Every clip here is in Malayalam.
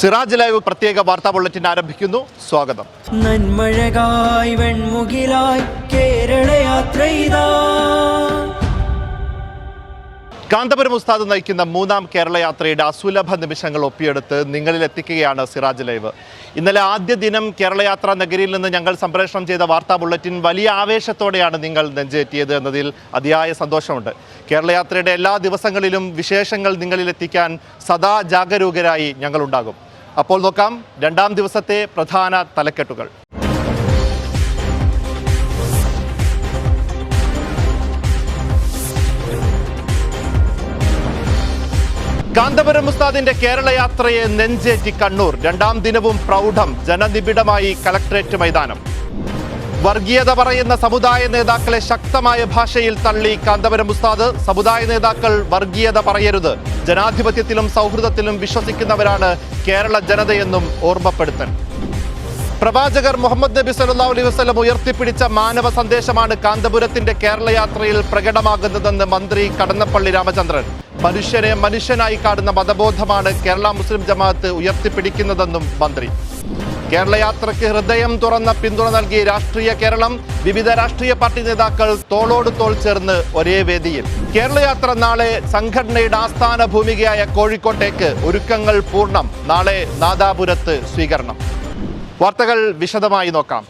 സിറാജ് ലൈവ് പ്രത്യേക വാർത്താ ബുള്ളറ്റിൻ ആരംഭിക്കുന്നു. സ്വാഗതം. നന്മഴകായി വെൺമുകിലായി കേരള കാന്തപുരം ഉസ്താദ് നയിക്കുന്ന മൂന്നാം കേരള യാത്രയുടെ അസുലഭ നിമിഷങ്ങൾ ഒപ്പിയെടുത്ത് നിങ്ങളിൽ എത്തിക്കുകയാണ് സിറാജ് ലൈവ്. ഇന്നലെ ആദ്യ ദിനം കേരളയാത്ര നഗരിയിൽ നിന്ന് ഞങ്ങൾ സംപ്രേഷണം ചെയ്ത വാർത്താ ബുള്ളറ്റിൻ വലിയ ആവേശത്തോടെയാണ് നിങ്ങൾ നെഞ്ചേറ്റിയത് എന്നതിൽ അതിയായ സന്തോഷമുണ്ട്. കേരളയാത്രയുടെ എല്ലാ ദിവസങ്ങളിലും വിശേഷങ്ങൾ നിങ്ങളിൽ എത്തിക്കാൻ സദാ ജാഗരൂകരായി ഞങ്ങളുണ്ടാകും. അപ്പോൾ നോക്കാം രണ്ടാം ദിവസത്തെ പ്രധാന തലക്കെട്ടുകൾ. കാന്തപുരം ഉസ്താദിന്റെ കേരള യാത്രയെ നെഞ്ചേറ്റി കണ്ണൂർ. രണ്ടാം ദിനവും പ്രൗഢം ജനനിബിഡമായി കലക്ട്രേറ്റ് മൈതാനം. വർഗീയത പറയുന്ന സമുദായ നേതാക്കളെ ശക്തമായ ഭാഷയിൽ തള്ളി കാന്തപുരം ഉസ്താദ്. സമുദായ നേതാക്കൾ വർഗീയത പറയരുത്. ജനാധിപത്യത്തിലും സൗഹൃദത്തിലും വിശ്വസിക്കുന്നവരാണ് കേരള ജനതയെന്നും ഓർമ്മപ്പെടുത്തൽ. പ്രവാചകർ മുഹമ്മദ് നബി സല്ലാ അലൈഹി വസ്ലം ഉയർത്തിപ്പിടിച്ച മാനവ സന്ദേശമാണ് കാന്തപുരത്തിന്റെ കേരള യാത്രയിൽ പ്രകടമാകുന്നതെന്ന് മന്ത്രി കടന്നപ്പള്ളി രാമചന്ദ്രൻ. മനുഷ്യനെ മനുഷ്യനായി കാണുന്ന മതബോധമാണ് കേരള മുസ്ലിം ജമാഅത്ത് ഉയർത്തിപ്പിടിക്കുന്നതെന്നും മന്ത്രി. കേരള യാത്രയ്ക്ക് ഹൃദയം തുറന്ന പിന്തുണ നൽകി രാഷ്ട്രീയ കേരളം വിവിധ രാഷ്ട്രീയ പാർട്ടി നേതാക്കൾ തോളോട് തോൾ ചേർന്ന് ഒരേ വേദിയിൽ. കേരള യാത്ര നാളെ സംഘടനയുടെ ആസ്ഥാന ഭൂമികയായ കോഴിക്കോട്ടേക്ക് ഒരുക്കങ്ങൾ പൂർണം. നാളെ നാദാപുരത്ത് സ്വീകരണം. വാർത്തകൾ വിശദമായി നോക്കാം.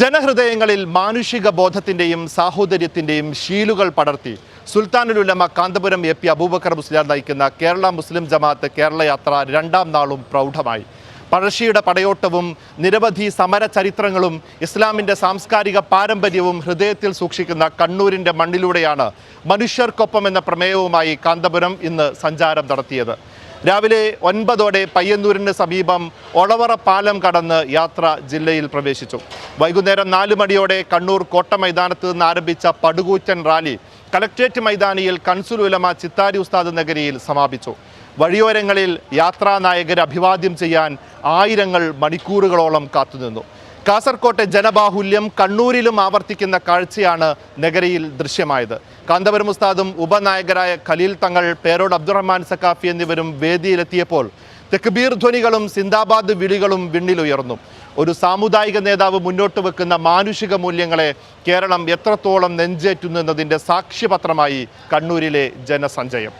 ജനഹൃദയങ്ങളിൽ മാനുഷിക ബോധത്തിന്റെയും സാഹോദര്യത്തിന്റെയും ശീലുകൾ പടർത്തി. സുൽത്താനുൽ ഉലമ കാന്തപുരം എ പി അബൂബക്കർ മുസ്ലിയാർ നയിക്കുന്ന കേരള മുസ്ലിം ജമാഅത്ത് കേരള യാത്ര രണ്ടാം നാളും പ്രൗഢമായി. പഴശ്ശിയുടെ പടയോട്ടവും നിരവധി സമര ചരിത്രങ്ങളും ഇസ്ലാമിന്റെ സാംസ്കാരിക പാരമ്പര്യവും ഹൃദയത്തിൽ സൂക്ഷിക്കുന്ന കണ്ണൂരിന്റെ മണ്ണിലൂടെയാണ് മനുഷ്യർക്കൊപ്പം എന്ന പ്രമേയവുമായി കാന്തപുരം ഇന്ന് സഞ്ചാരം നടത്തിയത്. രാവിലെ ഒൻപതോടെ പയ്യന്നൂരിന് സമീപം ഒളവറ പാലം കടന്ന് യാത്ര ജില്ലയിൽ പ്രവേശിച്ചു. വൈകുന്നേരം നാല് മണിയോടെ കണ്ണൂർ കോട്ട മൈതാനത്ത് നിന്ന് ആരംഭിച്ച പടുകൂറ്റൻ റാലി കലക്ട്രേറ്റ് മൈതാനിയിൽ കൺസുൽ ഉലമ ചിത്താരി ഉസ്താദ് നഗരിയിൽ സമാപിച്ചു. വഴിയോരങ്ങളിൽ യാത്രാനായകരെ അഭിവാദ്യം ചെയ്യാൻ ആയിരങ്ങൾ മണിക്കൂറുകളോളം കാത്തുനിന്നു. കാസർകോട്ടെ ജനബാഹുല്യം കണ്ണൂരിലും ആവർത്തിക്കുന്ന കാഴ്ചയാണ് നഗരിയിൽ ദൃശ്യമായത്. കാന്തപുരം ഉസ്താദും ഉപനായകരായ ഖലീൽ തങ്ങൾ പേരോട് അബ്ദുറഹ്മാൻ സക്കാഫി എന്നിവരും വേദിയിലെത്തിയപ്പോൾ തെക്ബീർ ധ്വനികളും സിന്ദാബാദ് വിളികളും വിണ്ണിലുയർന്നു ഒരു സാമുദായിക നേതാവ് മുന്നോട്ട് വെക്കുന്ന മാനുഷിക മൂല്യങ്ങളെ കേരളം എത്രത്തോളം നെഞ്ചേറ്റുന്നു എന്നതിന്റെ സാക്ഷ്യപത്രമായി കണ്ണൂരിലെ ജനസഞ്ചയം.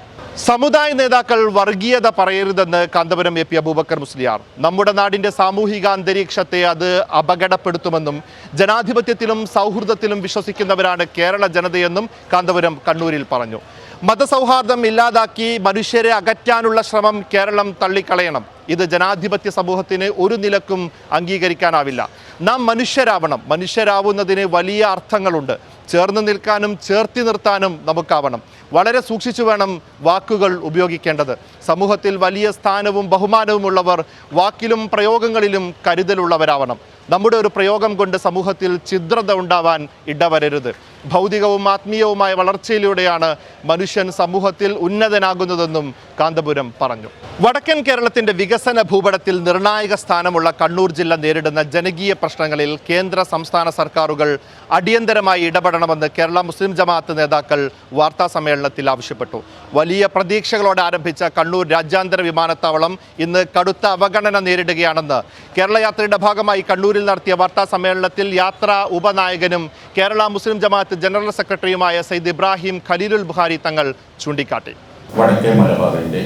സമുദായ നേതാക്കൾ വർഗീയത പറയരുതെന്ന് കാന്തപുരം എ പി അബൂബക്കർ മുസ്ലിയാർ. നമ്മുടെ നാടിന്റെ സാമൂഹിക അന്തരീക്ഷത്തെ അത് അപകടപ്പെടുത്തുമെന്നും ജനാധിപത്യത്തിലും സൗഹൃദത്തിലും വിശ്വസിക്കുന്നവരാണ് കേരള ജനതയെന്നും കാന്തപുരം കണ്ണൂരിൽ പറഞ്ഞു. മതസൗഹാർദ്ദം ഇല്ലാതാക്കി മനുഷ്യരെ അകറ്റാനുള്ള ശ്രമം കേരളം തള്ളിക്കളയണം. ഇത് ജനാധിപത്യ സമൂഹത്തിന് ഒരു നിലക്കും അംഗീകരിക്കാനാവില്ല. നാം മനുഷ്യരാവണം. മനുഷ്യരാവുന്നതിന് വലിയ അർത്ഥങ്ങളുണ്ട്. ചേർന്ന് നിൽക്കാനും ചേർത്തി നിർത്താനും നമുക്കാവണം. വളരെ സൂക്ഷിച്ചു വേണം വാക്കുകൾ ഉപയോഗിക്കേണ്ടത്. സമൂഹത്തിൽ വലിയ സ്ഥാനവും ബഹുമാനവും ഉള്ളവർ വാക്കിലും പ്രയോഗങ്ങളിലും കരുതലുള്ളവരാവണം. നമ്മുടെ ഒരു പ്രയോഗം കൊണ്ട് സമൂഹത്തിൽ ഛിദ്രത ഉണ്ടാവാൻ ഇടവരരുത്. ഭൗതികവും ആത്മീയവുമായ വളർച്ചയിലൂടെയാണ് മനുഷ്യൻ സമൂഹത്തിൽ ഉന്നതനാകുന്നതെന്നും കാന്തപുരം പറഞ്ഞു. വടക്കൻ കേരളത്തിന്റെ വികസന ഭൂപടത്തിൽ നിർണായക സ്ഥാനമുള്ള കണ്ണൂർ ജില്ല നേരിടുന്ന ജനകീയ പ്രശ്നങ്ങളിൽ കേന്ദ്ര സംസ്ഥാന സർക്കാരുകൾ അടിയന്തരമായി ഇടപെടണമെന്ന് കേരള മുസ്ലിം ജമാഅത്ത് നേതാക്കൾ വാർത്താ സമ്മേളനത്തിൽ ആവശ്യപ്പെട്ടു. വലിയ പ്രതീക്ഷകളോടെ ആരംഭിച്ച കണ്ണൂർ രാജ്യാന്തര വിമാനത്താവളം ഇന്ന് കടുത്ത അവഗണന നേരിടുകയാണെന്ന് കേരള യാത്രയുടെ ഭാഗമായി കണ്ണൂരിൽ നടത്തിയ വാർത്താ സമ്മേളനത്തിൽ യാത്രാ ഉപനായകനും കേരള മുസ്ലിം ജമാഅത്ത് ജനറൽ സെക്രട്ടറിയുമായ സയ്യിദ് ഇബ്രാഹിം ഖലീലുൽ ബുഹാരി തങ്ങൾ ചൂണ്ടിക്കാട്ടി. വടക്കേ മലബാറിന്റെ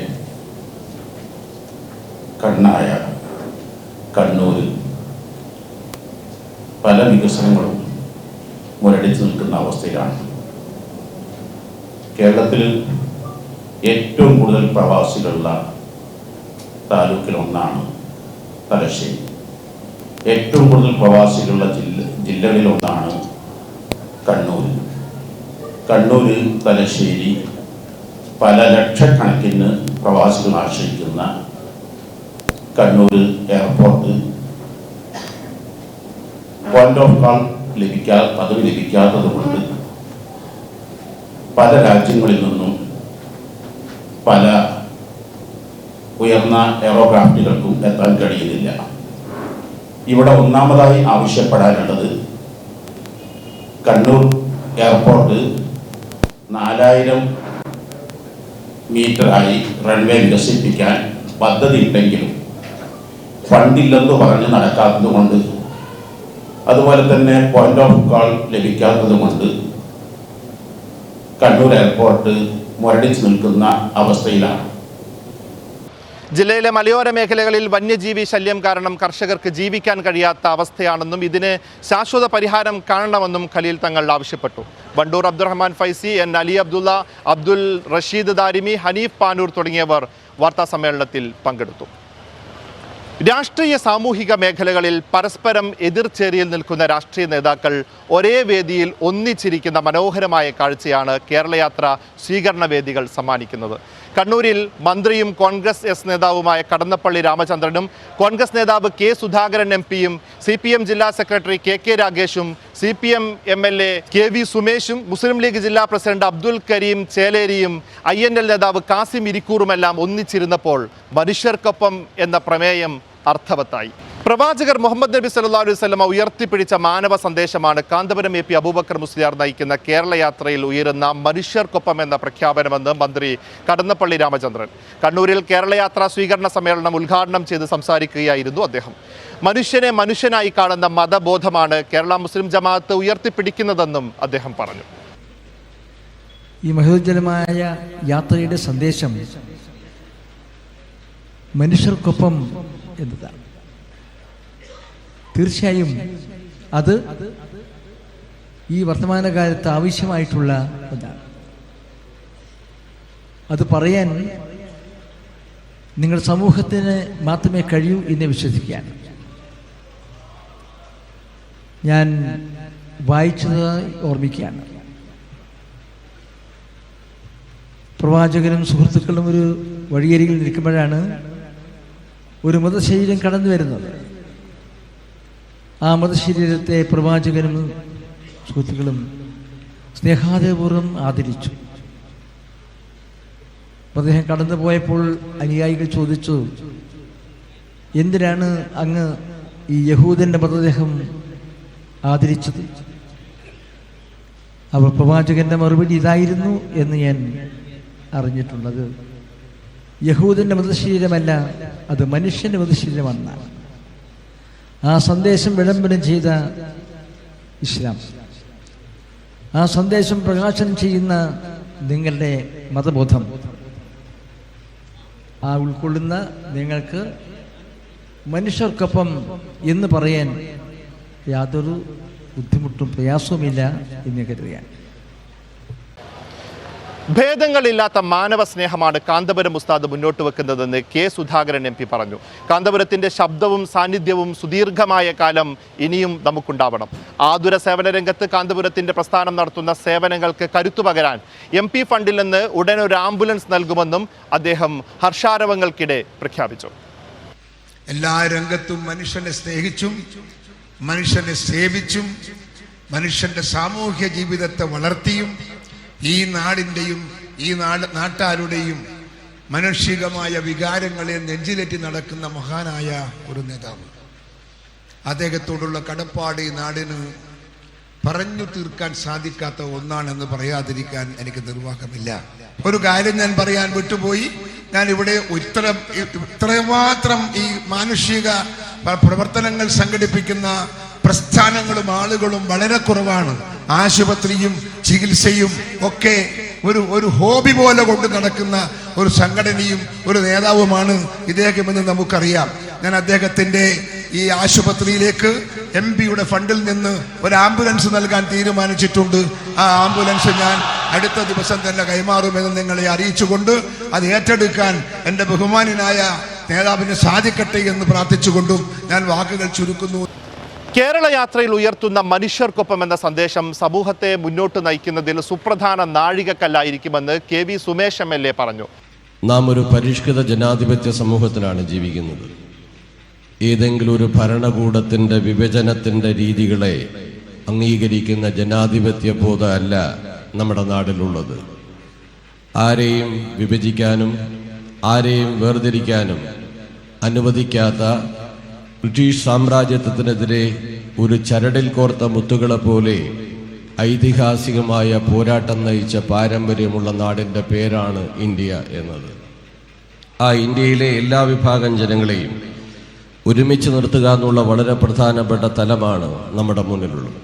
കണ്ണായ കണ്ണൂരിൽ പല വികസനങ്ങളും മുരടിച്ചു നിൽക്കുന്ന അവസ്ഥയിലാണ്. കേരളത്തിൽ ഏറ്റവും കൂടുതൽ പ്രവാസികളുള്ള താലൂക്കിലൊന്നാണ് തലശ്ശേരി. ഏറ്റവും കൂടുതൽ പ്രവാസികളുള്ള ജില്ല ജില്ലകളിലൊന്നാണ് കണ്ണൂർ. കണ്ണൂർ തലശ്ശേരി പല ലക്ഷക്കണക്കിന് പ്രവാസികൾ ആശ്രയിക്കുന്ന Kannur airport. Point of call ലഭിക്കാ പദവി ലഭിക്കാത്തതുകൊണ്ട് പല രാജ്യങ്ങളിൽ നിന്നും പല ഉയർന്ന എയറോക്രാഫ്റ്റുകൾക്കും എത്താൻ കഴിയുന്നില്ല. ഇവിടെ ഒന്നാമതായി ആവശ്യപ്പെടാനുള്ളത് കണ്ണൂർ എയർപോർട്ട് നാലായിരം മീറ്ററായി റൺവേ വികസിപ്പിക്കാൻ പദ്ധതി ഉണ്ടെങ്കിലും ഫണ്ടില്ലെന്ന് പറഞ്ഞ് നടക്കാത്തത് കൊണ്ട് അതുപോലെ തന്നെ പോയിന്റ് ഓഫ് കോൾ ലഭിക്കാത്തത് കൊണ്ട് കണ്ണൂർ എയർപോർട്ട് മുരടിച്ചു നിൽക്കുന്ന അവസ്ഥയിലാണ്. ജില്ലയിലെ മലയോര മേഖലകളിൽ വന്യജീവി ശല്യം കാരണം കർഷകർക്ക് ജീവിക്കാൻ കഴിയാത്ത അവസ്ഥയാണെന്നും ഇതിന് ശാശ്വത പരിഹാരം കാണണമെന്നും ഖലീൽ തങ്ങൾ ആവശ്യപ്പെട്ടു. വണ്ടൂർ അബ്ദുറഹ്മാൻ ഫൈസി എൻ അലി അബ്ദുള്ള അബ്ദുൽ റഷീദ് ദാരിമി ഹനീഫ് പാനൂർ തുടങ്ങിയവർ വാർത്താ സമ്മേളനത്തിൽ പങ്കെടുത്തു. രാഷ്ട്രീയ സാമൂഹിക മേഖലകളിൽ പരസ്പരം എതിർചേരിയിൽ നിൽക്കുന്ന രാഷ്ട്രീയ നേതാക്കൾ ഒരേ വേദിയിൽ ഒന്നിച്ചിരിക്കുന്ന മനോഹരമായ കാഴ്ചയാണ് കേരളയാത്ര സ്വീകരണ വേദികൾ സമ്മാനിക്കുന്നത്. കണ്ണൂരിൽ മന്ത്രിയും കോൺഗ്രസ് എസ് നേതാവുമായ കടന്നപ്പള്ളി രാമചന്ദ്രനും കോൺഗ്രസ് നേതാവ് കെ സുധാകരൻ എം പിയും സി പി എം ജില്ലാ secretary K K രാഗേഷും C P M M L A K V സുമേഷും Muslim League ജില്ലാ പ്രസിഡന്റ് അബ്ദുൽ കരീം ചേലേരിയും ഐ എൻ എൽ നേതാവ് കാസിം ഇരിക്കൂറുമെല്ലാം ഒന്നിച്ചിരുന്നപ്പോൾ മനുഷ്യർക്കൊപ്പം എന്ന പ്രമേയം അർത്ഥവത്തായി. പ്രവാചകർ മുഹമ്മദ് നബി സല്ലാ അലൈഹി സ്വലമ ഉയർത്തിപ്പിടിച്ച മാനവ സന്ദേശമാണ് കാന്തപുരം എ പി അബൂബക്കർ മുസ്ലിയാർ നയിക്കുന്ന കേരള യാത്രയിൽ ഉയരുന്ന മനുഷ്യർക്കൊപ്പം എന്ന പ്രഖ്യാപനമെന്ന് മന്ത്രി കടന്നപ്പള്ളി രാമചന്ദ്രൻ. കണ്ണൂരിൽ കേരള യാത്രാ സ്വീകരണ സമ്മേളനം ഉദ്ഘാടനം ചെയ്ത് സംസാരിക്കുകയായിരുന്നു അദ്ദേഹം. മനുഷ്യനെ മനുഷ്യനായി കാണുന്ന മതബോധമാണ് കേരള മുസ്ലിം ജമാഅത്ത് ഉയർത്തിപ്പിടിക്കുന്നതെന്നും അദ്ദേഹം പറഞ്ഞു. ഈ മഹോജ്ജലമായ യാത്രയുടെ സന്ദേശം മനുഷ്യർക്കൊപ്പം എന്നതാണ്. തീർച്ചയായും അത് ഈ വർത്തമാനകാലത്ത് ആവശ്യമായിട്ടുള്ള ഒന്നാണ്. അത് പറയാൻ നിങ്ങൾ സമൂഹത്തിന് മാത്രമേ കഴിയൂ എന്ന് വിശ്വസിക്കുകയാണ്. ഞാൻ വായിച്ചതായി ഓർമ്മിക്കുകയാണ്. പ്രവാചകനും സുഹൃത്തുക്കളും ഒരു വഴിയരികിൽ നിൽക്കുമ്പോഴാണ് ഒരു മൃതശരീരം കടന്നു വരുന്നത്. ആ മൃതശരീരത്തെ പ്രവാചകനും സുഹൃത്തുക്കളും സ്നേഹാദപൂർവം ആദരിച്ചു. അദ്ദേഹം കടന്നു പോയപ്പോൾ അനുയായികൾ ചോദിച്ചു എന്തിനാണ് അങ്ങ് ഈ യഹൂദന്റെ മൃതദേഹം ആദരിച്ചത്? അവർ പ്രവാചകന്റെ മറുപടി ഇതായിരുന്നു എന്ന് ഞാൻ അറിഞ്ഞിട്ടുള്ളത്. യഹൂദന്റെ മൃതശരീരമല്ല അത് മനുഷ്യന്റെ മൃതശരീരമെന്ന ആ സന്ദേശം വിളംബരം ചെയ്ത ഇസ്ലാം. ആ സന്ദേശം പ്രകാശനം ചെയ്യുന്ന നിങ്ങളുടെ മതബോധം. ആ ഉൾക്കൊള്ളുന്ന നിങ്ങൾക്ക് മനുഷ്യർക്കൊപ്പം എന്ന് പറയാൻ യാതൊരു ബുദ്ധിമുട്ടും പ്രയാസവുമില്ല എന്ന് കരുതുകയാണ്. ഭേദങ്ങളില്ലാത്ത മാനവ സ്നേഹമാണ് കാന്തപുരം ഉസ്താദ് മുന്നോട്ട് വെക്കുന്നതെന്ന് കെ സുധാകരൻ എം പി പറഞ്ഞു. കാന്തപുരത്തിന്റെ ശബ്ദവും സാന്നിധ്യവും സുദീർഘമായ കാലം ഇനിയും നമുക്കുണ്ടാവണം. ആതുര സേവന രംഗത്ത് കാന്തപുരത്തിന്റെ പ്രസ്ഥാനം നടത്തുന്ന സേവനങ്ങൾക്ക് കരുത്തു പകരാൻ എം പി ഫണ്ടിൽ നിന്ന് ഉടൻ ഒരു ആംബുലൻസ് നൽകുമെന്നും അദ്ദേഹം ഹർഷാരവങ്ങൾക്കിടെ പ്രഖ്യാപിച്ചു. എല്ലാ രംഗത്തും മനുഷ്യനെ സ്നേഹിച്ചും മനുഷ്യനെ സേവിച്ചും മനുഷ്യന്റെ സാമൂഹ്യ ജീവിതത്തെ വളർത്തിയും ഈ നാടിന്റെയും ഈ നാട് നാട്ടാരുടെയും മാനുഷികമായ വികാരങ്ങളെ നെഞ്ചിലേറ്റി നടക്കുന്ന മഹാനായ ഒരു നേതാവ്. അദ്ദേഹത്തോടുള്ള കടപ്പാട് ഈ നാടിന് പറഞ്ഞു തീർക്കാൻ സാധിക്കാത്ത ഒന്നാണെന്ന് പറയാതിരിക്കാൻ എനിക്ക് നിർവാഹമില്ല. ഒരു കാര്യം ഞാൻ പറയാൻ വിട്ടുപോയി. ഞാൻ ഇവിടെ ഇത്ര ഇത്രമാത്രം ഈ മാനുഷിക പ്രവർത്തനങ്ങൾ സംഘടിപ്പിക്കുന്ന പ്രസ്ഥാനങ്ങളും ആളുകളും വളരെ കുറവാണ്. ആശുപത്രിയും ചികിത്സയും ഒക്കെ ഒരു ഒരു ഹോബി പോലെ കൊണ്ട് നടക്കുന്ന ഒരു സംഘടനയും ഒരു നേതാവുമാണ് ഇദ്ദേഹമെന്ന് നമുക്കറിയാം. ഞാൻ അദ്ദേഹത്തിന്റെ ഈ ആശുപത്രിയിലേക്ക് എം പിയുടെ ഫണ്ടിൽ നിന്ന് ഒരു ആംബുലൻസ് നൽകാൻ തീരുമാനിച്ചിട്ടുണ്ട്. ആ ആംബുലൻസ് ഞാൻ അടുത്ത ദിവസം തന്നെ കൈമാറുമെന്ന് നിങ്ങളെ അറിയിച്ചുകൊണ്ട് അത് ഏറ്റെടുക്കാൻ എന്റെ ബഹുമാനായ നേതാവിന് സാധിക്കട്ടെ എന്ന് പ്രാർത്ഥിച്ചുകൊണ്ടും ഞാൻ വാക്കുകൾ ചുരുക്കുന്നു. കേരള യാത്രയിൽ ഉയർത്തുന്ന മനുഷ്യർക്കൊപ്പം എന്ന സന്ദേശം സമൂഹത്തെ മുന്നോട്ട് നയിക്കുന്നതിൽ സുപ്രധാന നാഴികക്കല്ലായിരിക്കുമെന്ന് K V Sumesh M L A പറഞ്ഞു. നാം ഒരു പരിഷ്കൃത ജനാധിപത്യ സമൂഹത്തിലാണ് ജീവിക്കുന്നത്. ഏതെങ്കിലും ഒരു ഭരണകൂടത്തിന്റെ വിഭജനത്തിന്റെ രീതികളെ അംഗീകരിക്കുന്ന ജനാധിപത്യ ബോധമല്ല നമ്മുടെ നാടിലുള്ളത്. ആരെയും വിഭജിക്കാനും ആരെയും വേർതിരിക്കാനും അനുവദിക്കാത്ത ബ്രിട്ടീഷ് സാമ്രാജ്യത്വത്തിനെതിരെ ഒരു ചരടിൽ കോർത്ത മുത്തുകളെ പോലെ ഐതിഹാസികമായ പോരാട്ടം നയിച്ച പാരമ്പര്യമുള്ള നാടിന്റെ പേരാണ് ഇന്ത്യ എന്നത്. ആ ഇന്ത്യയിലെ എല്ലാ വിഭാഗം ജനങ്ങളെയും ഒരുമിച്ച് നിർത്തുക എന്നുള്ള വളരെ പ്രധാനപ്പെട്ട തലമാണ് നമ്മുടെ മുന്നിലുള്ളത്.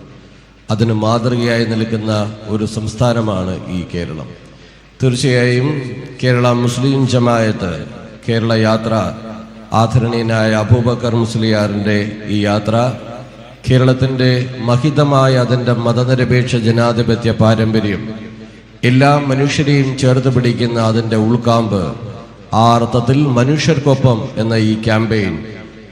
അതിന് മാതൃകയായി നിൽക്കുന്ന ഒരു സംസ്ഥാനമാണ് ഈ കേരളം. തീർച്ചയായും കേരള മുസ്ലിം ജമായത്ത് കേരള യാത്ര ആദരണീയനായ അബൂബക്കർ മുസ്ലിയാറിന്റെ ഈ യാത്ര കേരളത്തിന്റെ മഹിതമായ അതിന്റെ മതനിരപേക്ഷ ജനാധിപത്യ പാരമ്പര്യം എല്ലാ മനുഷ്യരെയും ചേർത്ത് പിടിക്കുന്ന അതിന്റെ ഉൾക്കാമ്പ് ആ അർത്ഥത്തിൽ മനുഷ്യർക്കൊപ്പം എന്ന ഈ ക്യാമ്പയിൻ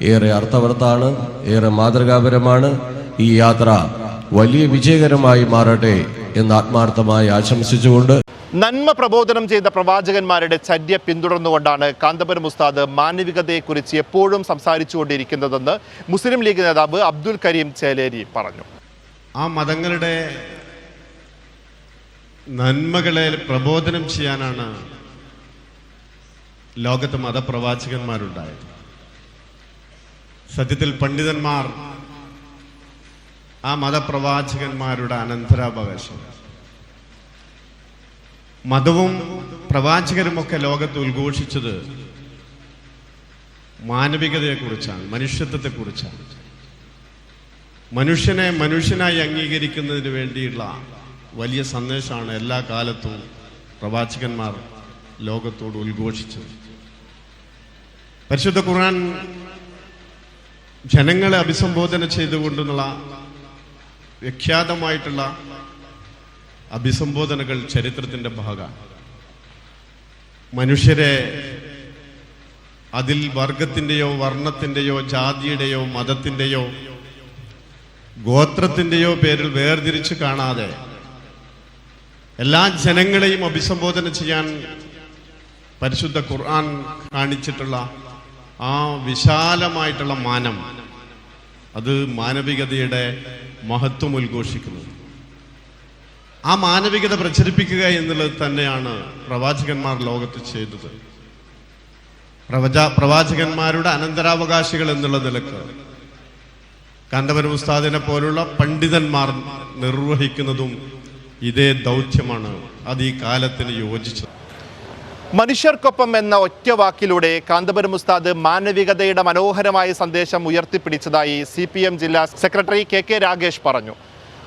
ഏറെ അർത്ഥവർത്താണ് ഏറെ മാതൃകാപരമാണ്. ഈ യാത്ര വലിയ വിജയകരമായി മാറട്ടെ എന്ന് ആത്മാർത്ഥമായി ആശംസിച്ചുകൊണ്ട് നന്മ പ്രബോധനം ചെയ്ത പ്രവാചകന്മാരുടെ ചര്യ പിന്തുടർന്നുകൊണ്ടാണ് കാന്തപുരം ഉസ്താദ് മാനവികതയെക്കുറിച്ച് എപ്പോഴും സംസാരിച്ചുകൊണ്ടിരിക്കുന്നതെന്ന് മുസ്ലിം ലീഗ് നേതാവ് അബ്ദുൽ കരീം ചേലേരി പറഞ്ഞു. ആ മതങ്ങളുടെ നന്മകളെ പ്രബോധനം ചെയ്യാനാണ് ലോകത്ത് മതപ്രവാചകന്മാരുണ്ടായത്. സത്യത്തിൽ പണ്ഡിതന്മാർ ആ മതപ്രവാചകന്മാരുടെ അനന്തരാവകാശം. മതവും പ്രവാചകരുമൊക്കെ ലോകത്ത് ഉദ്ഘോഷിച്ചത് മാനവികതയെക്കുറിച്ചാണ് മനുഷ്യത്വത്തെക്കുറിച്ചാണ്. മനുഷ്യനെ മനുഷ്യനായി അംഗീകരിക്കുന്നതിന് വേണ്ടിയുള്ള വലിയ സന്ദേശമാണ് എല്ലാ കാലത്തും പ്രവാചകന്മാർ ലോകത്തോട് ഉദ്ഘോഷിച്ചത്. പരിശുദ്ധ ഖുർആൻ ജനങ്ങളെ അഭിസംബോധന ചെയ്തുകൊണ്ടുള്ള വിഖ്യാതമായിട്ടുള്ള അഭിസംബോധനകൾ ചരിത്രത്തിന്റെ ഭാഗമാണ്. മനുഷ്യരെ അതിൽ വർഗത്തിന്റെയോ വർണത്തിന്റെയോ ജാതിയുടെയോ മതത്തിന്റെയോ ഗോത്രത്തിന്റെയോ പേരിൽ വേർതിരിച്ച് കാണാതെ എല്ലാ ജനങ്ങളെയും അഭിസംബോധന ചെയ്യാൻ പരിശുദ്ധ ഖുർആൻ കാണിച്ചിട്ടുള്ള ആ വിശാലമായിട്ടുള്ള മാനം അത് മാനവികതയുടെ മഹത്വം ഉദ്ഘോഷിക്കുന്നു ആ മാനവികത പ്രചരിപ്പിക്കുക എന്നുള്ളത് തന്നെയാണ് പ്രവാചകന്മാർ ലോകത്ത് ചെയ്തത്. പ്രവച പ്രവാചകന്മാരുടെ അനന്തരാവകാശികൾ എന്നുള്ള നിലയ്ക്ക്. കാന്തപുരം ഉസ്താദിനെ പോലുള്ള പണ്ഡിതന്മാർ നിർവഹിക്കുന്നതും ഇതേ ദൗത്യമാണ് അത് ഈ കാലത്തിന് യോജിച്ചത്. മനുഷ്യർക്കൊപ്പം എന്ന ഒറ്റ വാക്കിലൂടെ കാന്തപുരം ഉസ്താദ് മാനവികതയുടെ മനോഹരമായ സന്ദേശം ഉയർത്തിപ്പിടിച്ചതായി സി ജില്ലാ സെക്രട്ടറി കെ കെ രാഗേഷ് പറഞ്ഞു.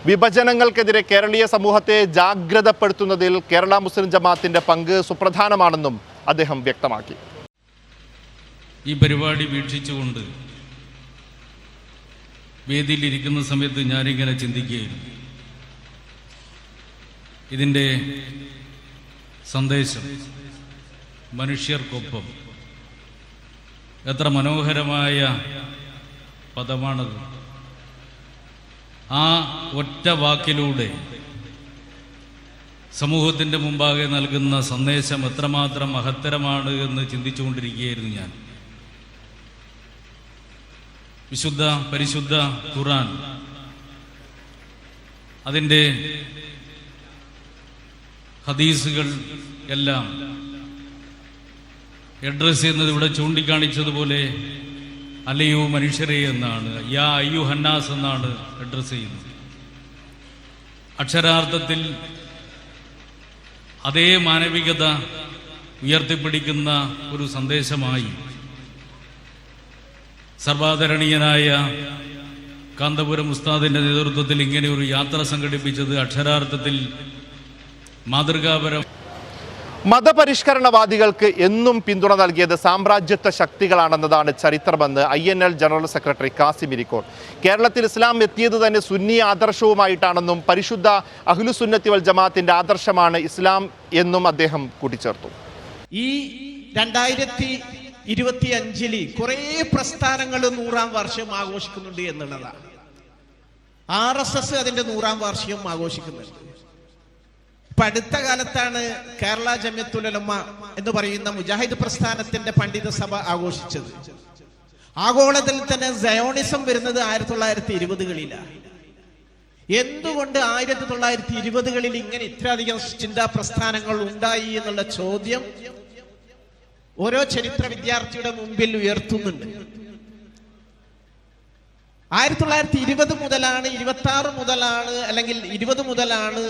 വിഭജനങ്ങൾക്കെതിരെ കേരളീയ സമൂഹത്തെ ജാഗ്രതപ്പെടുത്തുന്നതിൽ കേരള മുസ്ലിം ജമാഅത്തിന്റെ പങ്ക് സുപ്രധാനമാണെന്നും അദ്ദേഹം വ്യക്തമാക്കി. ഈ പരിപാടി വീക്ഷിച്ചുകൊണ്ട് വേദിയിലിരിക്കുന്ന സമയത്ത് ഞാനിങ്ങനെ ചിന്തിക്കുകയായിരുന്നു. ഇതിന്റെ സന്ദേശം മനുഷ്യർക്കൊപ്പം എത്ര മനോഹരമായ പദമാണത്. ആ ഒറ്റ വാക്കിലൂടെ സമൂഹത്തിന്റെ മുമ്പാകെ നൽകുന്ന സന്ദേശം എത്രമാത്രം മഹത്തരമാണ് എന്ന് ചിന്തിച്ചുകൊണ്ടിരിക്കുകയായിരുന്നു ഞാൻ. വിശുദ്ധ പരിശുദ്ധ ഖുറാൻ അതിന്റെ ഹദീസുകൾ എല്ലാം അഡ്രസ് ചെയ്യുന്നത് ഇവിടെ ചൂണ്ടിക്കാണിച്ചതുപോലെ അല്ലയോ മനുഷ്യരെ എന്നാണ് യാ അയ്യു ഹന്നാസ് എന്നാണ് അഡ്രസ് ചെയ്യുന്നത്. അക്ഷരാർത്ഥത്തിൽ അതേ മാനവികത ഉയർത്തിപ്പിടിക്കുന്ന ഒരു സന്ദേശമായി സർവാദരണീയനായ കാന്തപുരം ഉസ്താദിന്റെ നേതൃത്വത്തിൽ ഇങ്ങനെ ഒരു യാത്ര സംഘടിപ്പിച്ചത് അക്ഷരാർത്ഥത്തിൽ മാതൃകാപരം മതപരിഷ്കരണവാദികൾക്ക് എന്നും പിന്തുണ നൽകിയത് സാമ്രാജ്യത്വ ശക്തികളാണെന്നതാണ് ചരിത്രമെന്ന് I N L general secretary Kasim Irikkur കേരളത്തിൽ ഇസ്ലാം എത്തിയത് തന്നെ സുന്നി ആദർശവുമായിട്ടാണെന്നും പരിശുദ്ധ അഹ്ലുസുന്നത്തി വൽ ജമാഅത്തിന്റെ ആദർശമാണ് ഇസ്ലാം എന്നും അദ്ദേഹം കൂട്ടിച്ചേർത്തു. ഈ രണ്ടായിരത്തി ഇരുപത്തി അഞ്ചിൽ കുറെ പ്രസ്ഥാനങ്ങൾ നൂറാം വർഷം ആഘോഷിക്കുന്നുണ്ട് എന്നുള്ളതാണ്. ആർ എസ് എസ് അതിന്റെ നൂറാം വാർഷികം ആഘോഷിക്കുന്നുണ്ട്. ഇപ്പൊ അടുത്ത കാലത്താണ് കേരള ജമ്യത്തുലമ എന്ന് പറയുന്ന മുജാഹിദ് പ്രസ്ഥാനത്തിന്റെ പണ്ഡിത സഭ ആഘോഷിച്ചത്. ആഗോളത്തിൽ തന്നെ സയോണിസം വരുന്നത് ആയിരത്തി തൊള്ളായിരത്തി ഇരുപതുകളിലാണ് എന്തുകൊണ്ട് ആയിരത്തി തൊള്ളായിരത്തി ഇരുപതുകളിൽ ഇങ്ങനെ ഇത്രയധികം ചിന്താ പ്രസ്ഥാനങ്ങൾ ഉണ്ടായി എന്നുള്ള ചോദ്യം ഓരോ ചരിത്ര വിദ്യാർത്ഥിയുടെ മുമ്പിൽ ഉയർത്തുന്നുണ്ട്. ആയിരത്തി തൊള്ളായിരത്തി ഇരുപത് മുതലാണ് ഇരുപത്തി ആറ് മുതലാണ് അല്ലെങ്കിൽ ഇരുപത് മുതലാണ്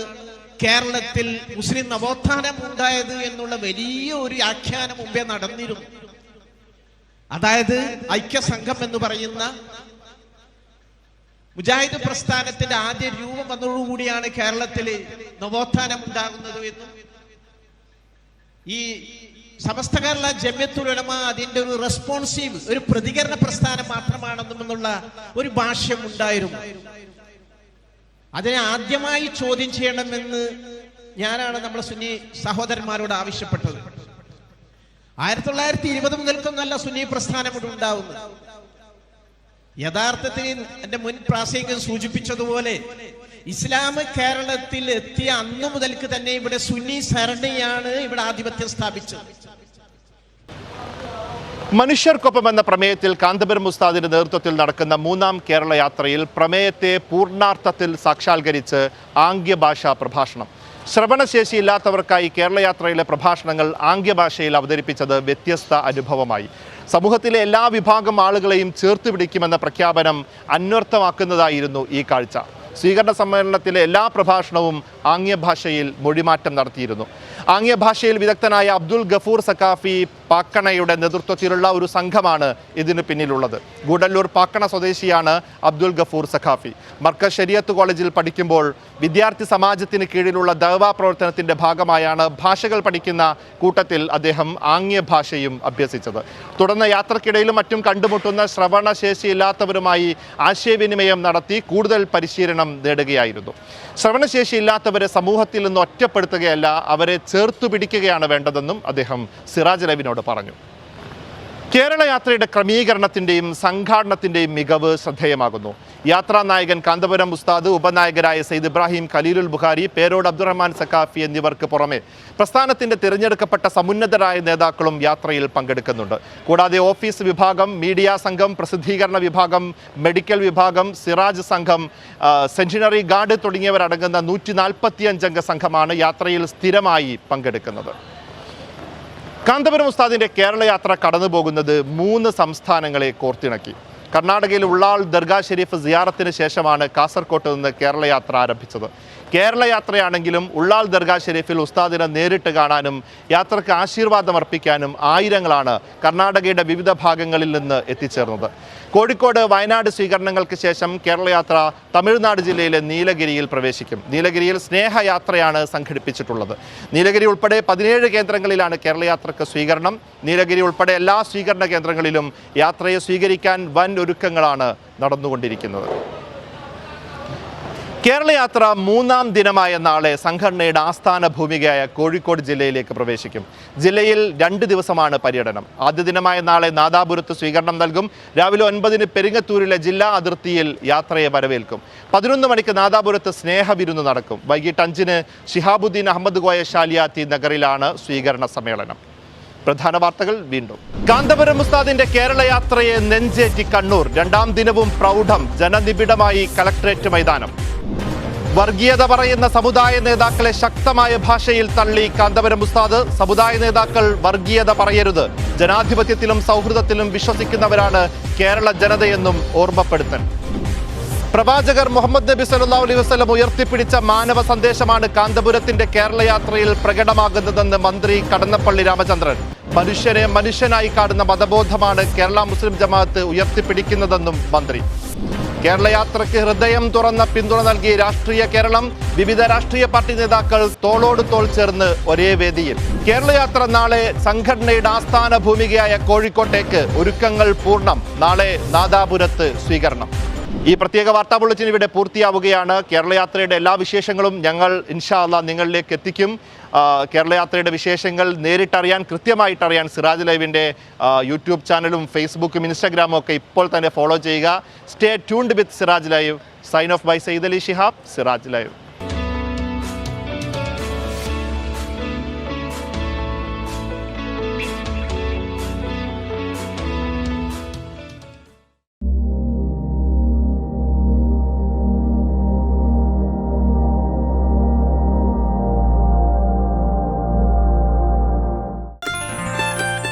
കേരളത്തിൽ മുസ്ലിം നവോത്ഥാനം ഉണ്ടായത് എന്നുള്ള വലിയ ഒരു ആഖ്യാനം മുമ്പേ നടന്നിരുന്നു. അതായത് ഐക്യസംഘം എന്ന് പറയുന്ന മുജാഹിദ് പ്രസ്ഥാനത്തിന്റെ ആദ്യ രൂപം വന്നതോടുകൂടിയാണ് കേരളത്തിൽ നവോത്ഥാനം ഉണ്ടാകുന്നത് എന്നും. ഈ സമസ്ത കേരള ജമ്യത്തുലമ അതിന്റെ ഒരു റെസ്പോൺസീവ് ഒരു പ്രതികരണ പ്രസ്ഥാനം മാത്രമാണെന്നുമെന്നുള്ള ഒരു ഭാഷ്യം ഉണ്ടായിരുന്നു. അതിനെ ആദ്യമായി ചോദ്യം ചെയ്യണമെന്ന് ഞാനാണ് നമ്മുടെ സുന്നി സഹോദരന്മാരോട് ആവശ്യപ്പെട്ടത്. ആയിരത്തി തൊള്ളായിരത്തി ഇരുപത് മുതൽക്കൊന്നല്ല സുന്നി പ്രസ്ഥാനം ഇവിടെ ഉണ്ടാവുന്നത് യഥാർത്ഥത്തിൽ എന്റെ മുൻ പ്രാസംഗികൻ സൂചിപ്പിച്ചതുപോലെ ഇസ്ലാം കേരളത്തിൽ എത്തിയ അന്നു മുതൽക്ക് തന്നെ ഇവിടെ സുന്നി സരണിയാണ് ഇവിടെ ആധിപത്യം സ്ഥാപിച്ചത്. മനുഷ്യർക്കൊപ്പം എന്ന പ്രമേയത്തിൽ കാന്തപുരം ഉസ്താദിന്റെ നേതൃത്വത്തിൽ നടക്കുന്ന മൂന്നാം കേരള യാത്രയിൽ പ്രമേയത്തെ പൂർണാർത്ഥത്തിൽ സാക്ഷാത്കരിച്ച് ആംഗ്യഭാഷാ പ്രഭാഷണം. ശ്രവണശേഷിയില്ലാത്തവർക്കായി കേരള യാത്രയിലെ പ്രഭാഷണങ്ങൾ ആംഗ്യഭാഷയിൽ അവതരിപ്പിച്ചത് വ്യത്യസ്ത അനുഭവമായി. സമൂഹത്തിലെ എല്ലാ വിഭാഗം ആളുകളെയും ചേർത്ത് പിടിക്കുമെന്ന പ്രഖ്യാപനം അന്വർത്ഥമാക്കുന്നതായിരുന്നു ഈ കാഴ്ച. സ്വീകരണ സമ്മേളനത്തിലെ എല്ലാ പ്രഭാഷണവും ആംഗ്യഭാഷയിൽ മൊഴിമാറ്റം നടത്തിയിരുന്നു. ആംഗ്യഭാഷയിൽ വിദഗ്ധനായ അബ്ദുൽ ഗഫൂർ സക്കാഫി പാക്കണയുടെ നേതൃത്വത്തിലുള്ള ഒരു സംഘമാണ് ഇതിന് പിന്നിലുള്ളത്. ഗൂഡല്ലൂർ പാക്കണ സ്വദേശിയാണ് അബ്ദുൽ ഗഫൂർ സഖാഫി. മർക്കസ് ശരിയത്ത് കോളേജിൽ പഠിക്കുമ്പോൾ വിദ്യാർത്ഥി സമാജത്തിന് കീഴിലുള്ള ദവാ പ്രവർത്തനത്തിന്റെ ഭാഗമായാണ് ഭാഷകൾ പഠിക്കുന്ന കൂട്ടത്തിൽ അദ്ദേഹം ആംഗ്യഭാഷയും അഭ്യസിച്ചത്. തുടർന്ന് യാത്രക്കിടയിലും മറ്റും കണ്ടുമുട്ടുന്ന ശ്രവണശേഷിയില്ലാത്തവരുമായി ആശയവിനിമയം നടത്തി കൂടുതൽ പരിശീലനം നേടുകയായിരുന്നു. ശ്രവണശേഷിയില്ലാത്തവരെ സമൂഹത്തിൽ നിന്ന് ഒറ്റപ്പെടുത്തുകയല്ല അവരെ ചേർത്തു പിടിക്കുകയാണ് വേണ്ടതെന്നും അദ്ദേഹം സിറാജ് ലവിനോട് പറഞ്ഞു. കേരള യാത്രയുടെ ക്രമീകരണത്തിന്റെയും സംഘാടനത്തിന്റെയും മികവ് ശ്രദ്ധേയമാകുന്നു. യാത്രാ നായകൻ കാന്തപുരം ഉസ്താദ് ഉപനായകരായ സെയ്ദ് ഇബ്രാഹിം ഖലീലുൽ ബുഖാരി പേരോട് അബ്ദുറഹ്മാൻ സക്കാഫി എന്നിവർക്ക് പുറമെ പ്രസ്ഥാനത്തിന്റെ തിരഞ്ഞെടുക്കപ്പെട്ട സമുന്നതരായ നേതാക്കളും യാത്രയിൽ പങ്കെടുക്കുന്നുണ്ട്. കൂടാതെ ഓഫീസ് വിഭാഗം മീഡിയ സംഘം പ്രസിദ്ധീകരണ വിഭാഗം മെഡിക്കൽ വിഭാഗം സിറാജ് സംഘം സെഞ്ചുറി ഗാർഡ് തുടങ്ങിയവരടങ്ങുന്ന നൂറ്റി നാൽപ്പത്തിയഞ്ചംഗ സംഘമാണ് യാത്രയിൽ സ്ഥിരമായി പങ്കെടുക്കുന്നത്. കാന്തപുരം ഉസ്താദിന്റെ കേരള യാത്ര കടന്നു പോകുന്നത് മൂന്ന് സംസ്ഥാനങ്ങളെ കോർത്തിണക്കി. കർണാടകയിൽ ഉള്ളാൾ ദർഗാ ഷെരീഫ് സിയാറത്തിന് ശേഷമാണ് കാസർകോട്ട് നിന്ന് കേരള യാത്ര ആരംഭിച്ചത്. കേരള യാത്രയാണെങ്കിലും ഉള്ളാൽ ദർഗാ ഷെരീഫിൽ ഉസ്താദിനെ നേരിട്ട് കാണാനും യാത്രയ്ക്ക് ആശീർവാദം അർപ്പിക്കാനും ആയിരങ്ങളാണ് കർണാടകയുടെ വിവിധ ഭാഗങ്ങളിൽ നിന്ന് എത്തിച്ചേർന്നത്. കോഴിക്കോട് വയനാട് സ്വീകരണങ്ങൾക്ക് ശേഷം കേരളയാത്ര തമിഴ്നാട് ജില്ലയിലെ നീലഗിരിയിൽ പ്രവേശിക്കും. നീലഗിരിയിൽ സ്നേഹയാത്രയാണ് സംഘടിപ്പിച്ചിട്ടുള്ളത്. നീലഗിരി ഉൾപ്പെടെ പതിനേഴ് കേന്ദ്രങ്ങളിലാണ് കേരളയാത്രയ്ക്ക് സ്വീകരണം. നീലഗിരി ഉൾപ്പെടെ എല്ലാ സ്വീകരണ കേന്ദ്രങ്ങളിലും യാത്രയെ സ്വീകരിക്കാൻ വൻ ഒരുക്കങ്ങളാണ് നടന്നുകൊണ്ടിരിക്കുന്നത്. കേരള യാത്ര മൂന്നാം ദിനമായ നാളെ സംഘടനയുടെ ആസ്ഥാന ഭൂമികയായ കോഴിക്കോട് ജില്ലയിലേക്ക് പ്രവേശിക്കും. ജില്ലയിൽ രണ്ട് ദിവസമാണ് പര്യടനം. ആദ്യ ദിനമായ നാളെ നാദാപുരത്ത് സ്വീകരണം നൽകും. രാവിലെ ഒൻപതിന് പെരിങ്ങത്തൂരിലെ ജില്ലാ അതിർത്തിയിൽ യാത്രയെ വരവേൽക്കും. പതിനൊന്ന് മണിക്ക് നാദാപുരത്ത് സ്നേഹവിരുന്ന് നടക്കും. വൈകിട്ട് അഞ്ചിന് ഷിഹാബുദ്ദീൻ അഹമ്മദ് കോയ ഷാലിയാത്തി നഗറിലാണ് സ്വീകരണ സമ്മേളനം. പ്രധാന വാർത്തകൾ വീണ്ടും. കാന്തപുരം ഉസ്താദിന്റെ കേരള യാത്രയെ നെഞ്ചേറ്റി കണ്ണൂർ. രണ്ടാം ദിനവും പ്രൗഢം ജനനിബിഡമായി കലക്ട്രേറ്റ് മൈതാനം. വർഗീയത പറയുന്ന സമുദായ നേതാക്കളെ ശക്തമായ ഭാഷയിൽ തള്ളി കാന്തപുരം ഉസ്താദ്. സമുദായ നേതാക്കൾ വർഗീയത പറയരുത്. ജനാധിപത്യത്തിലും സൗഹൃദത്തിലും വിശ്വസിക്കുന്നവരാണ് കേരള ജനതയെന്നും ഓർമ്മപ്പെടുത്തൽ. പ്രവാചകർ മുഹമ്മദ് നബി സല്ലല്ലാഹു അലൈഹി വസ്ലം ഉയർത്തിപ്പിടിച്ച മാനവ സന്ദേശമാണ് കാന്തപുരത്തിന്റെ കേരള യാത്രയിൽ പ്രകടമാകുന്നതെന്ന് മന്ത്രി കടന്നപ്പള്ളി രാമചന്ദ്രൻ. മനുഷ്യനെ മനുഷ്യനായി കാണുന്ന മതബോധമാണ് കേരള മുസ്ലിം ജമാഅത്ത് ഉയർത്തിപ്പിടിക്കുന്നതെന്നും മന്ത്രി. കേരള യാത്രയ്ക്ക് ഹൃദയം തുറന്ന പിന്തുണ നൽകി രാഷ്ട്രീയ കേരളം വിവിധ രാഷ്ട്രീയ പാർട്ടി നേതാക്കൾ തോളോട് തോൾ ചേർന്ന് ഒരേ വേദിയിൽ. കേരള യാത്ര നാളെ സംഘടനയുടെ ആസ്ഥാന ഭൂമികയായ കോഴിക്കോട്ടേക്ക് ഒരുക്കങ്ങൾ പൂർണം. നാളെ നാദാപുരത്ത് സ്വീകരണം. ഈ പ്രത്യേക വാർത്താ ബുള്ളറ്റിൻ ഇവിടെ പൂർത്തിയാവുകയാണ്. കേരള യാത്രയുടെ എല്ലാ വിശേഷങ്ങളും ഞങ്ങൾ ഇൻഷാ അള്ളാ നിങ്ങളിലേക്ക് എത്തിക്കും. കേരളയാത്രയുടെ കേരള യാത്രയുടെ വിശേഷങ്ങൾ നേരിട്ടറിയാൻ കൃത്യമായിട്ടറിയാൻ സിറാജ് ലൈവിന്റെ യൂട്യൂബ് ചാനലും ഫേസ്ബുക്കും ഇൻസ്റ്റാഗ്രാമും ഒക്കെ ഇപ്പോൾ തന്നെ ഫോളോ ചെയ്യുക. Stay tuned with Siraj live sign off by Sayyid Ali Shihab Siraj live